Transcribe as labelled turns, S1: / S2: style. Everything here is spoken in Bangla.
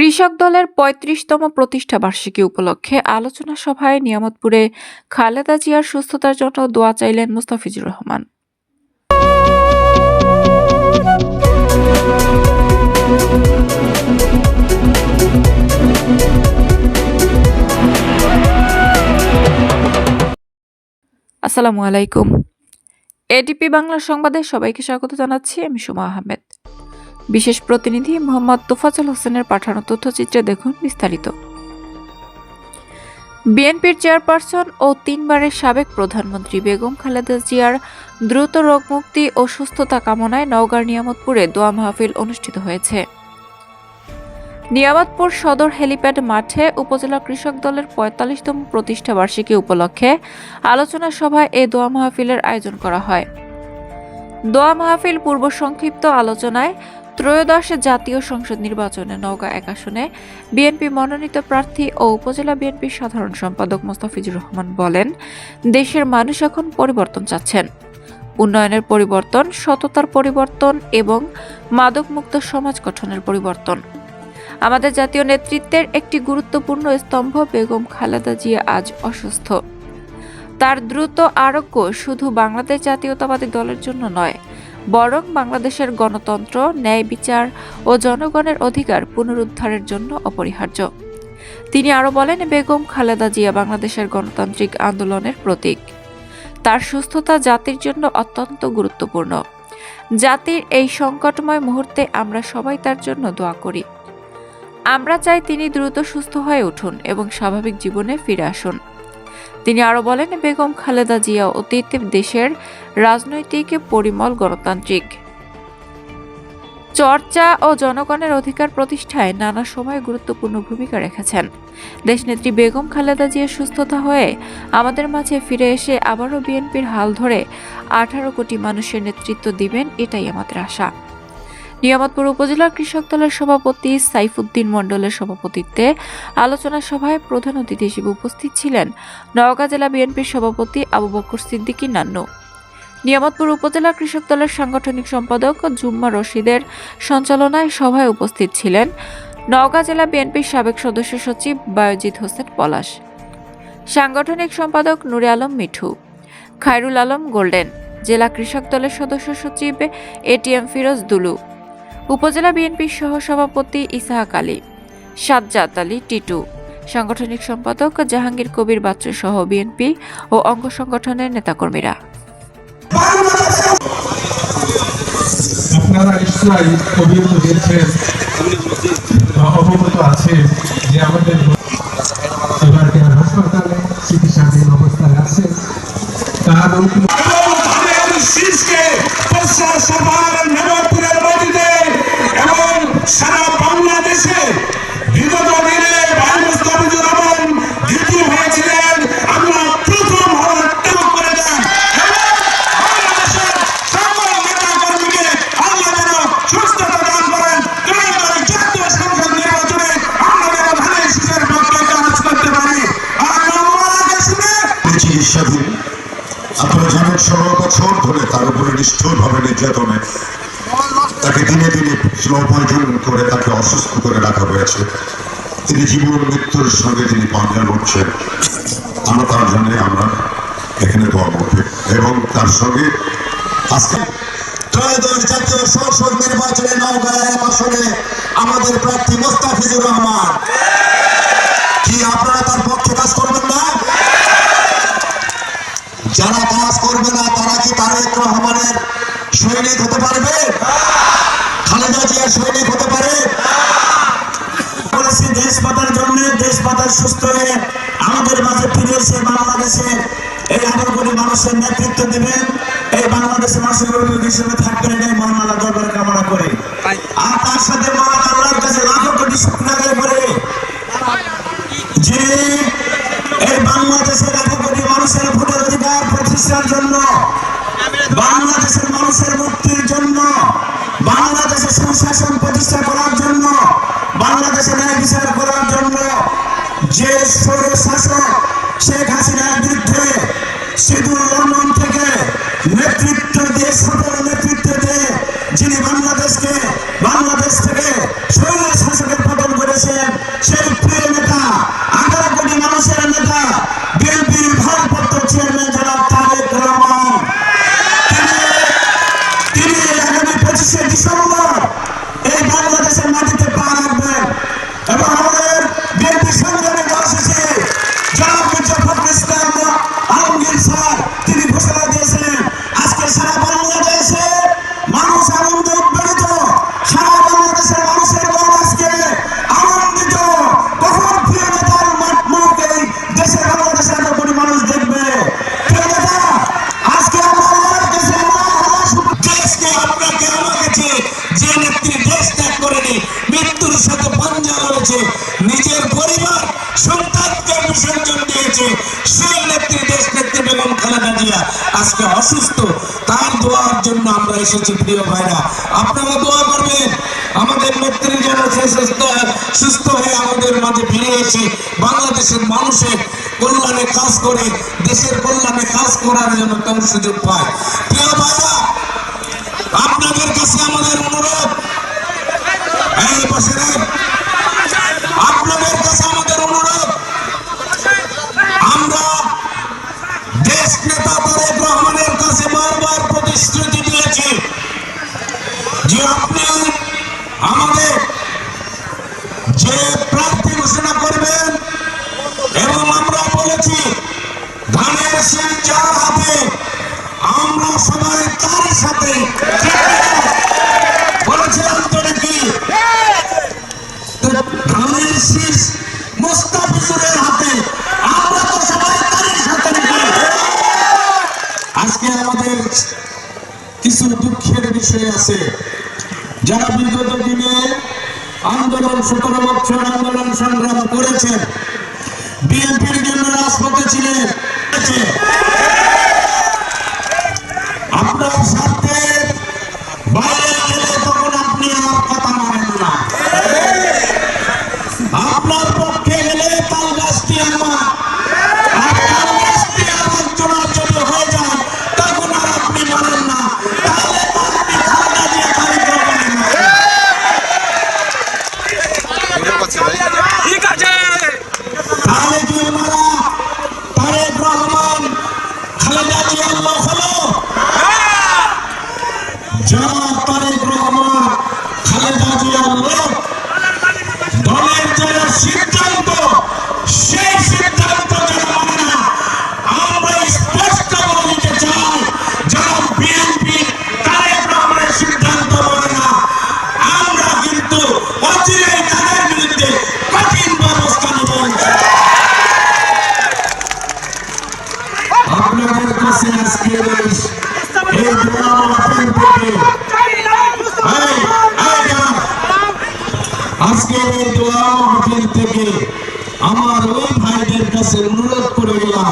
S1: কৃষক দলের পঁয়ত্রিশতম প্রতিষ্ঠা বার্ষিকী উপলক্ষে আলোচনা সভায় নিয়ামতপুরে খালেদা জিয়ার সুস্থতার জন্য দোয়া চাইলেন মুস্তাফিজুর রহমান। আসসালামু আলাইকুম। এডিপি বাংলা সংবাদে সবাইকে স্বাগত জানাচ্ছি, আমি সুমা আহমেদ। বিশেষ প্রতিনিধি মোহাম্মদ তোফাজল হোসেনের পাঠানো তথ্যচিত্রে দেখুন বিস্তারিত। বিএনপির চেয়ারপারসন ও তিনবারের সাবেক প্রধানমন্ত্রী বেগম খালেদা জিয়ার দ্রুত রোগমুক্তি ও সুস্থতা কামনায় নওগাঁর নিয়ামতপুরে দোয়া মাহফিল অনুষ্ঠিত হয়েছে। নিয়ামতপুর সদর হেলিপ্যাড মাঠে উপজেলা কৃষক দলের পঁয়তাল্লিশতম প্রতিষ্ঠা বার্ষিকী উপলক্ষে আলোচনা সভায় এ দোয়া মাহফিলের আয়োজন করা হয়। দোয়া মাহফিল পূর্ব সংক্ষিপ্ত আলোচনায় ত্রয়োদশ জাতীয় সংসদ নির্বাচনে নওগাঁ এক আসনে বিএনপি মনোনীত প্রার্থী ও উপজেলা বিএনপির সাধারণ সম্পাদক মোস্তাফিজুর রহমান বলেন, দেশের মানুষ এখন পরিবর্তন চাচ্ছেন। উন্নয়নের পরিবর্তন, সততার পরিবর্তন এবং মাদকমুক্ত সমাজ গঠনের পরিবর্তন। আমাদের জাতীয় নেতৃত্বের একটি গুরুত্বপূর্ণ স্তম্ভ বেগম খালেদা জিয়া আজ অসুস্থ। তার দ্রুত আরোগ্য শুধু বাংলাদেশ জাতীয়তাবাদী দলের জন্য নয় বরং বাংলাদেশের গণতন্ত্র, ন্যায় বিচার ও জনগণের অধিকার পুনরুদ্ধারের জন্য অপরিহার্য। তিনি আরও বলেন, বেগম খালেদা জিয়া বাংলাদেশের গণতান্ত্রিক আন্দোলনের প্রতীক। তার সুস্থতা জাতির জন্য অত্যন্ত গুরুত্বপূর্ণ। জাতির এই সংকটময় মুহূর্তে আমরা সবাই তার জন্য দোয়া করি। আমরা চাই তিনি দ্রুত সুস্থ হয়ে উঠুন এবং স্বাভাবিক জীবনে ফিরে আসুন। তিনি আরও বলেন, বেগম খালেদা জিয়া অতীতে দেশের রাজনৈতিক পরিমল গণতান্ত্রিক। চর্চা ও জনগণের অধিকার প্রতিষ্ঠায় নানা সময় গুরুত্বপূর্ণ ভূমিকা রেখেছেন। দেশনেত্রী বেগম খালেদা জিয়া সুস্থতা হয়ে আমাদের মাঝে ফিরে এসে আবারও বিএনপির হাল ধরে আঠারো কোটি মানুষের নেতৃত্ব দিবেন, এটাই আমাদের আশা। নিয়ামতপুর উপজেলা কৃষক দলের সভাপতি সাইফুদ্দিন মণ্ডলের সভাপতিত্বে আলোচনা সভায় প্রধান অতিথি হিসেবে উপস্থিত ছিলেন নওগাঁ জেলা বিএনপির সভাপতি আবু বকর সিদ্দিকী নান্নু। নিয়ামতপুর উপজেলা কৃষক দলের সাংগঠনিক সম্পাদক জুম্মা রশিদের সঞ্চালনায় সভায় উপস্থিত ছিলেন নওগাঁ জেলা বিএনপির সাবেক সদস্য সচিব বায়জিৎ হোসেন পলাশ। সাংগঠনিক সম্পাদক নুরে আলম মিঠু। খায়রুল আলম গোল্ডেন। জেলা কৃষক দলের সদস্য সচিব এটিএম ফিরোজ দুলু। উপজেলা বিএনপির সহসভাপতি ইসাহাক আলী, সাজ্জাদ আলী টিটু, সাংগঠনিক সম্পাদক জাহাঙ্গীর কবির বাচ্চু সহ বিএনপি ও অঙ্গ সংগঠনের নেতাকর্মীরা।
S2: আপনারা নিশ্চয়ই অবগত আছে যে আমাদের হাসপাতালে চিকিৎসাধীন অবস্থায় আছে। তার নতুন
S3: চিকিৎসাধীন আপনারা জানেন, ষোলো বছর ধরে তার উপরে নিষ্ঠুরভাবে নির্যাতনে তাকে দিনে দিনে স্লো পয়জন করে তাকে অসুস্থ করে রাখা হয়েছে। তিনি জীবন মৃত্যুর সঙ্গে তিনি পাঞ্জা লড়ছেন। আমরা তার জন্য আমরা এখানে দোয়া করবে। এবং তার সঙ্গে আজকে ত্রয়োদশ জাতীয় সংসদ নির্বাচনে নওগাঁ আসনে আমাদের প্রার্থী মোস্তাফিজুর রহমান। কি আপনারা তার পক্ষে কাজ করবেন না? যারা কাজ করবে না, তারা কি তারেক রহমানের সৈনিক হতে পারবে? খালেদা জিয়ার সৈনিক হতে পারে?
S4: বলেছি দেশ পাতার জন্য দেশ পাতার সুস্থ হয়ে আমাদের মাঝে ফিরে এসে বাংলাদেশে এই আঠারো কোটি মানুষের নেতৃত্ব দিবেন। এই বাংলাদেশের মানুষের অভিযোগ হিসেবে থাকবেন এটাই মহান আল্লাহ কামনা করে। আর তার সাথে মহান আল্লাহর কাছে লাখো কোটি শুক্রিয়া করে। যে অধিকার জন্য, বাংলাদেশের মানুষের মুক্তির জন্য, বাংলাদেশের সুশাসন প্রতিষ্ঠা করার জন্য বাংলাদেশে ন্যায় বিচার করার জন্য যে স্বৈর শাসক শেখ হাসিনার বিরুদ্ধে সিঁদুর, লন্ডন থেকে নেতৃত্ব দিয়ে সফল নেতৃত্ব দিয়ে যিনি বাংলাদেশকে, বাংলাদেশ থেকে
S2: দিয়েছে সেই নেত্রী দেশ নেত্রী বেগম খালেদা জিয়া আজকে অসুস্থ। তার দোয়ার জন্য আমরা এসেছি, প্রিয় ভাইরা। আপনারা দোয়া করবেন। আমাদের নেত্রী যেন সুস্থ সুস্থ হয়ে আমাদের মাঝে ফিরে এসে বাংলাদেশের মানুষের কল্যাণে কাজ করে, দেশের কল্যাণে কাজ করার জন্য তেমন সুযোগ পায়। প্রিয় ভাইরা, আপনাদের কাছে আমাদের অনুরোধ, এই বছরের দেশ নেতা দুঃখের বিষয় আছে। যারা বিগত দিনে আন্দোলন, সতেরো বছর আন্দোলন সংগ্রাম করেছেন, বিএনপির জন্য রাজপথে ছিলেন। আজকে এই দোয়া মাহফিল থেকে আমার ওই ভাইদের কাছে অনুরোধ করে গেলাম